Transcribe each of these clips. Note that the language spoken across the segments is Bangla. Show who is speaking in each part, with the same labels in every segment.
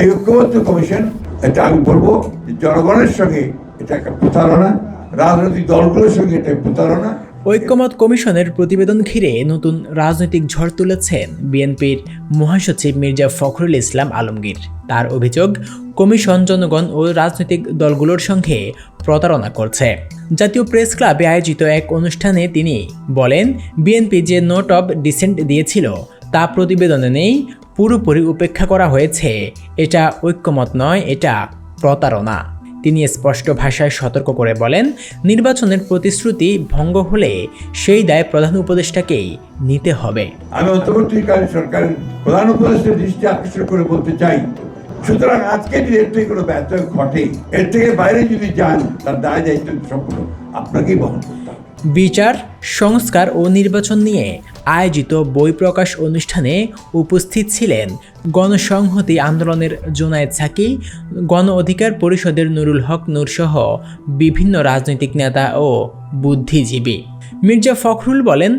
Speaker 1: এই ঐক্যবদ্ধ কমিশন, এটা আমি বলব জনগণের সঙ্গে এটা একটা প্রতারণা, রাজনৈতিক দলগুলোর সঙ্গে এটা প্রতারণা।
Speaker 2: ঐক্যমত কমিশনের প্রতিবেদন ঘিরে নতুন রাজনৈতিক ঝড় তুলেছেন বিএনপির মহাসচিব মির্জা ফখরুল ইসলাম আলমগীর। তার অভিযোগ, কমিশন জনগণ ও রাজনৈতিক দলগুলোর সঙ্গে প্রতারণা করছে। জাতীয় প্রেস ক্লাবে আয়োজিত এক অনুষ্ঠানে তিনি বলেন, বিএনপি যে নোট অব ডিসেন্ট দিয়েছিল তা প্রতিবেদনে নেই পুরোপুরি উপেক্ষা করা হয়েছে। এটা ঐক্যমত নয় এটা প্রতারণা। তিনি স্পষ্ট ভাষায় সতর্ক করে বলেন নির্বাচনের প্রতিশ্রুতি ভঙ্গ হলে সেই দায় প্রধান উপদেষ্টাকেই নিতে হবে।
Speaker 1: আমি অন্তর্বর্তীকালীন সরকারের প্রধান উপদেষ্টার দৃষ্টি আকর্ষণ করে বলতে চাই সুতরাং আজকে যদি এর থেকে কোনো ব্যর্থ ঘটে এর থেকে বাইরে যদি যান তার দায় দায়িত্ব সম্পূর্ণ আপনাকেই বহন করতে হবে।
Speaker 2: বিচার সংস্কার ও নির্বাচন নিয়ে আয়োজিত বই প্রকাশ অনুষ্ঠানে উপস্থিত ছিলেন গণসংহতি আন্দোলনের জোনায়েদ সাকি গণ অধিকার পরিষদের নুরুল হক নূরসহ বিভিন্ন রাজনৈতিক নেতা ও বুদ্ধিজীবী। মির্জা ফখরুল বলেন,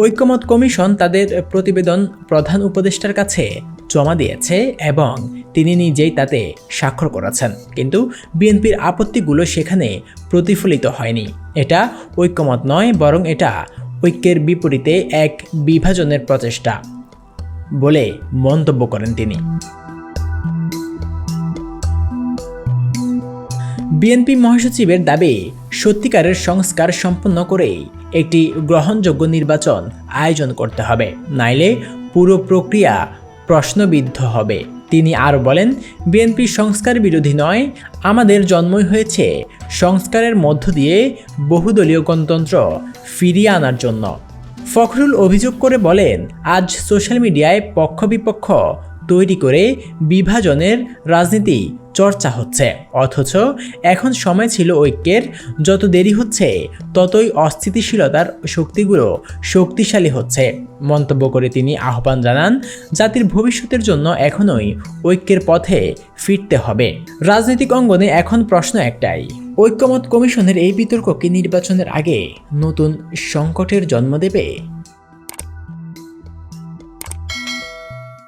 Speaker 2: ঐক্যমত কমিশন তাদের প্রতিবেদন প্রধান উপদেষ্টার কাছে জমা দিয়েছে এবং তিনি নিজেই তাতে স্বাক্ষর করেছেন। কিন্তু বিএনপির আপত্তিগুলো সেখানে প্রতিফলিত হয়নি। এটা ঐক্যমত নয়, বরং এটা ঐক্যের বিপরীতে এক বিভাজনের প্রচেষ্টা বলে মন্তব্য করেন তিনি। বিএনপি মহাসচিবের দাবি, সত্যিকারের সংস্কার সম্পন্ন করে একটি গ্রহণযোগ্য নির্বাচন আয়োজন করতে হবে, নাইলে পুরো প্রক্রিয়া প্রশ্নবিদ্ধ হবে। তিনি আরও বলেন, বিএনপি সংস্কার বিরোধী নয়, আমাদের জন্মই হয়েছে। সংস্কারের মধ্য দিয়ে বহুদলীয় গণতন্ত্র ফিরিয়ে আনার জন্য। ফখরুল অভিযোগ করে বলেন, আজ সোশ্যাল মিডিয়ায় পক্ষ বিপক্ষ তৈরি করে বিভাজনের রাজনীতি চর্চা হচ্ছে। অথচ এখন সময় ছিল ঐক্যের, যত দেরি হচ্ছে, ততই অস্থিতিশীলতার শক্তিগুলো শক্তিশালী হচ্ছে, মন্তব্য করে তিনি আহ্বান জানান, জাতির ভবিষ্যতের জন্য এখনই ঐক্যের পথে ফিরতে হবে। রাজনৈতিক অঙ্গনে এখন প্রশ্ন একটাই, ঐক্যমত কমিশনের এই বিতর্ক কি নির্বাচনের আগে নতুন সংকটের জন্ম দেবে?